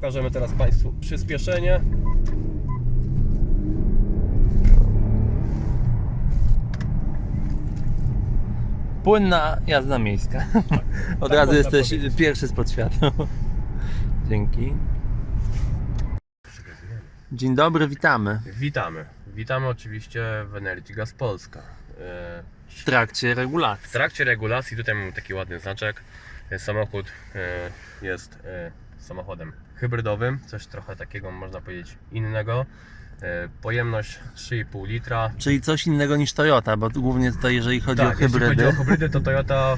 Pokażemy teraz Państwu przyspieszenie. Płynna jazda miejska. Od Tak razu jesteś powiedzieć. pierwszy spod światła. Dzięki. Dzień dobry, witamy. Witamy. Witamy oczywiście w Energy Gas Polska. E, W trakcie regulacji. W trakcie regulacji tutaj mamy taki ładny znaczek. E, Samochód e, jest samochodem hybrydowym, coś trochę takiego można powiedzieć innego. E, Pojemność 3,5 litra. Czyli coś innego niż Toyota, bo głównie tutaj jeżeli chodzi tak, o jeśli hybrydy. chodzi o hybrydy, to Toyota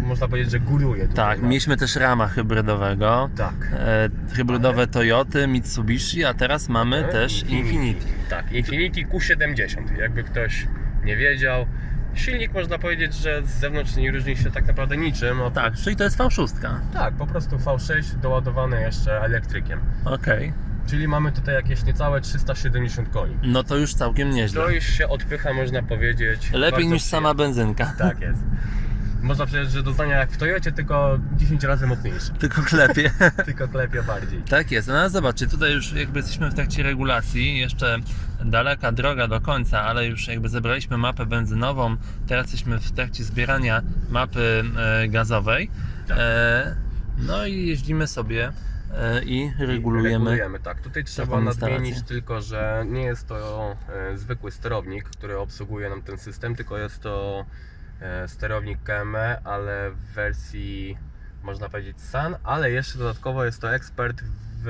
e, można powiedzieć, że góruje. tutaj Tak, na- mieliśmy też rama hybrydowego. Tak. E, hybrydowe Toyoty, Mitsubishi, a teraz mamy E, też Infiniti. Tak, Infiniti Q70. Jakby ktoś nie wiedział. Silnik można powiedzieć, że z zewnątrz nie różni się tak naprawdę niczym. Oprócz- Tak, czyli to jest V6. Tak, po prostu V6 doładowane jeszcze elektrykiem. Okej. Czyli mamy tutaj jakieś niecałe 370 koni. No to już całkiem To nieźle. już się odpycha, można powiedzieć. Lepiej niż sama benzynka. przyjemnie. Tak jest. Można powiedzieć, że doznania jak w Toyocie, tylko 10 razy mocniejsze. Tylko klepie. Tylko klepie bardziej. Tak jest, no ale zobaczcie, tutaj już jakby jesteśmy w trakcie regulacji, jeszcze daleka droga do końca, ale już jakby zebraliśmy mapę benzynową, teraz jesteśmy w trakcie zbierania mapy e, gazowej. Tak. E, no i jeździmy sobie e, i regulujemy. Regulujemy, tak. Tutaj trzeba instalację. nadmienić tylko, że nie jest to zwykły sterownik, który obsługuje nam ten system, tylko jest to sterownik KME, ale w wersji można powiedzieć SAN, ale jeszcze dodatkowo jest to ekspert w,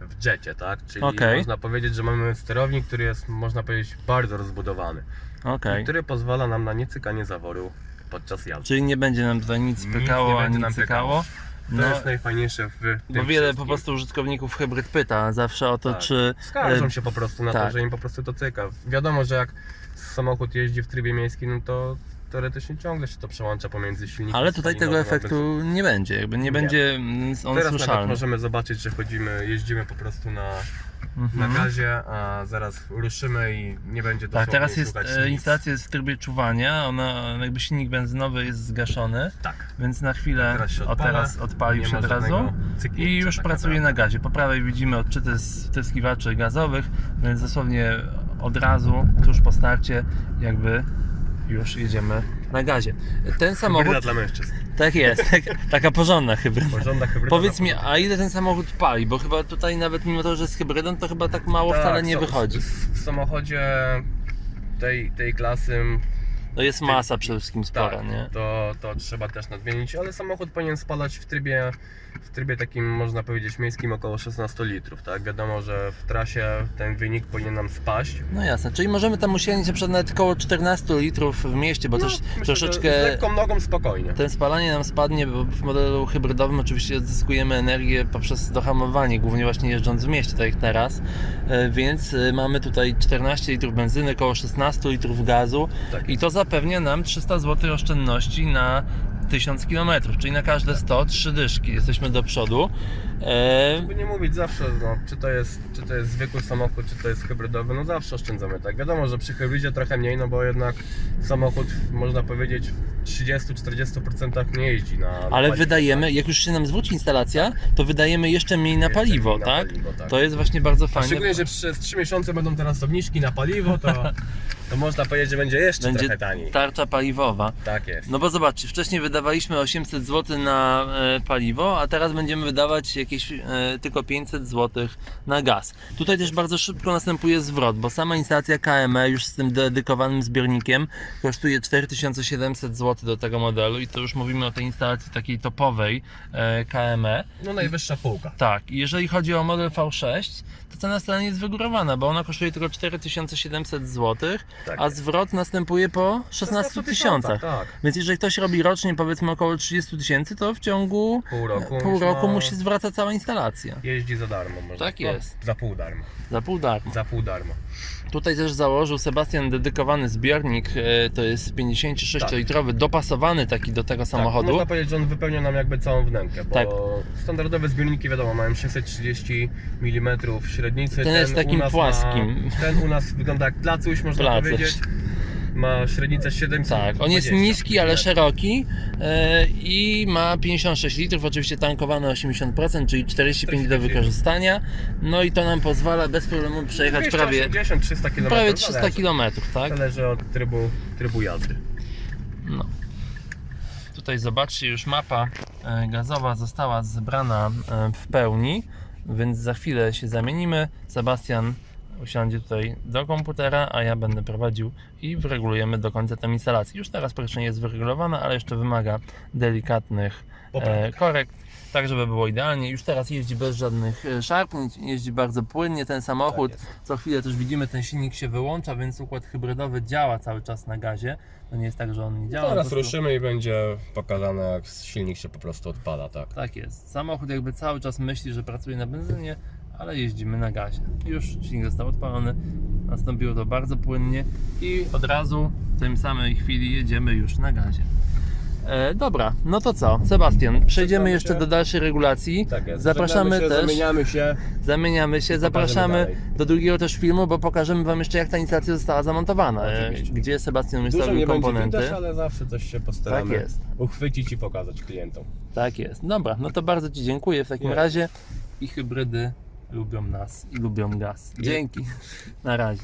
w jecie, tak? Czyli Okej. można powiedzieć, że mamy sterownik, który jest można powiedzieć bardzo rozbudowany, Okej. który pozwala nam na niecykanie zaworu podczas jazdy. Czyli nie będzie nam tutaj nic Nic pykało nie będzie ani nam cykało. To No, jest najfajniejsze w tym bo wiele po prostu użytkowników hybryd pyta zawsze o to, Tak. czy Skarżą e, się po prostu na to, tak. że im po prostu to cyka. Wiadomo, że jak samochód jeździ w trybie miejskim, no to teoretycznie ciągle się to przełącza pomiędzy silnikiem ale tutaj tego efektu nie będzie, jakby nie, Nie. będzie mm, on Teraz słyszalny. możemy zobaczyć, że chodzimy, jeździmy po prostu na, na Mhm. gazie, a zaraz ruszymy i nie będzie Tak, teraz jest e, instalacja jest w trybie czuwania, ona jakby silnik benzynowy jest zgaszony, Tak. więc na chwilę Teraz się o odpala, teraz odpalił się od razu i już tak pracuje na gazie. Po prawej widzimy odczyty z wtryskiwaczy gazowych, więc dosłownie od razu, tuż po starcie jakby już jedziemy na gazie. Ten samochód, Hybryda dla mężczyzn. tak jest, tak, taka porządna hybryda. Porządna hybryda. Powiedz mi, a ile ten samochód pali? Bo chyba tutaj nawet mimo to, że jest hybrydą, to chyba tak mało Tak, wcale nie są- wychodzi. W samochodzie tej, tej klasy No jest masa przede wszystkim spora, tak, nie? To, to trzeba też nadmienić, ale samochód powinien spalać w trybie, w trybie takim, można powiedzieć, miejskim około 16 litrów, tak? Wiadomo, że w trasie ten wynik powinien nam spaść. No jasne, czyli możemy tam usiąść na przykład nawet około 14 litrów w mieście, bo No, też myślę, troszeczkę Z lekką nogą spokojnie. ten spalanie nam spadnie, bo w modelu hybrydowym oczywiście odzyskujemy energię poprzez dohamowanie, głównie właśnie jeżdżąc w mieście, tak jak teraz, E, więc e, mamy tutaj 14 litrów benzyny, około 16 litrów gazu Tak. i to zapewnia nam 300 zł oszczędności na 1000 km, czyli na każde 100 trzy dyszki, jesteśmy do przodu. Żeby nie mówić zawsze, no, czy, to jest, czy to jest zwykły samochód, czy to jest hybrydowy, no zawsze oszczędzamy, tak? Wiadomo, że przy hybrydzie trochę mniej, no bo jednak samochód, można powiedzieć, 30-40% nie jeździ na na Ale paliwie, wydajemy, jak już się nam zwróci instalacja, to wydajemy jeszcze mniej na Jeszcze paliwo, mniej na tak? paliwo, tak. To jest właśnie bardzo A fajne. szczególnie, że przez 3 miesiące będą teraz obniżki na paliwo, to, to można powiedzieć, że będzie jeszcze Będzie trochę taniej. tarcza paliwowa. Tak jest. No bo zobaczcie, wcześniej wydawaliśmy 800 zł na e, paliwo, a teraz będziemy wydawać jakieś e, tylko 500 zł na gaz. Tutaj też bardzo szybko następuje zwrot, bo sama instalacja KME już z tym dedykowanym zbiornikiem kosztuje 4700 zł do tego modelu i to już mówimy o tej instalacji takiej topowej e, KME. No najwyższa półka. Tak, i jeżeli chodzi o model V6, to cena nie jest wygórowana, bo ona kosztuje tylko 4700 zł, Tak a zwrot następuje po 16 tysiącach. Tak. Więc jeżeli ktoś robi rocznie powiedzmy około 30 tysięcy, to w ciągu Pół roku. pół roku no, musi zwracać cała instalacja. Jeździ za darmo. Można. Tak no, jest. Za pół darmo. Za pół darmo. Za pół darmo. Tutaj też założył Sebastian dedykowany zbiornik, e, to jest 56-litrowy, dopasowany taki do tego Tak, samochodu. można powiedzieć, że on wypełnia nam jakby całą wnękę, bo Tak. standardowe zbiorniki wiadomo mają 630 mm średnicy. Ten jest u takim płaskim. Ma, ten u nas wygląda jak placuś, można Placuś. powiedzieć. Ma średnicę 700. Tak, on jest niski, ale szeroki, e, i ma 56 litrów, oczywiście tankowane 80%, czyli 45 do wykorzystania. No i to nam pozwala bez problemu przejechać prawie, 280-300 km. prawie 300 km, tak? Zależy od trybu, trybu jazdy. Tutaj zobaczcie, już mapa e, gazowa została zebrana e, w pełni, więc za chwilę się zamienimy. Sebastian usiądzie tutaj do komputera, a ja będę prowadził i wyregulujemy do końca tę instalację. Już teraz praktycznie jest wyregulowana, ale jeszcze wymaga delikatnych e, korekt, tak żeby było idealnie. Już teraz jeździ bez żadnych e, szarpnięć, jeździ bardzo płynnie ten samochód. Tak. Co chwilę też widzimy, ten silnik się wyłącza, więc układ hybrydowy działa cały czas na gazie. To nie jest tak, że on nie działa. Teraz ruszymy i będzie pokazane jak silnik się po prostu odpala, tak. Tak jest. Samochód jakby cały czas myśli, że pracuje na benzynie, ale jeździmy na gazie. Już silnik został odpalony, nastąpiło to bardzo płynnie i od razu w tej samej chwili jedziemy już na gazie. E, dobra, no to co? Sebastian, przejdziemy jeszcze się. do dalszej regulacji. Tak jest. Zapraszamy się, też. Zamieniamy się. Zamieniamy się, zapraszamy do drugiego też filmu, bo pokażemy Wam jeszcze jak ta instalacja została zamontowana. e, Oczywiście. Gdzie Sebastian ustawił nie będzie komponenty. widać, ale zawsze coś się postaramy Tak jest. uchwycić i pokazać klientom. Tak jest. Dobra, no to bardzo Ci dziękuję w takim Nie. razie. I hybrydy lubią nas i lubią gaz. Dzięki. Na razie.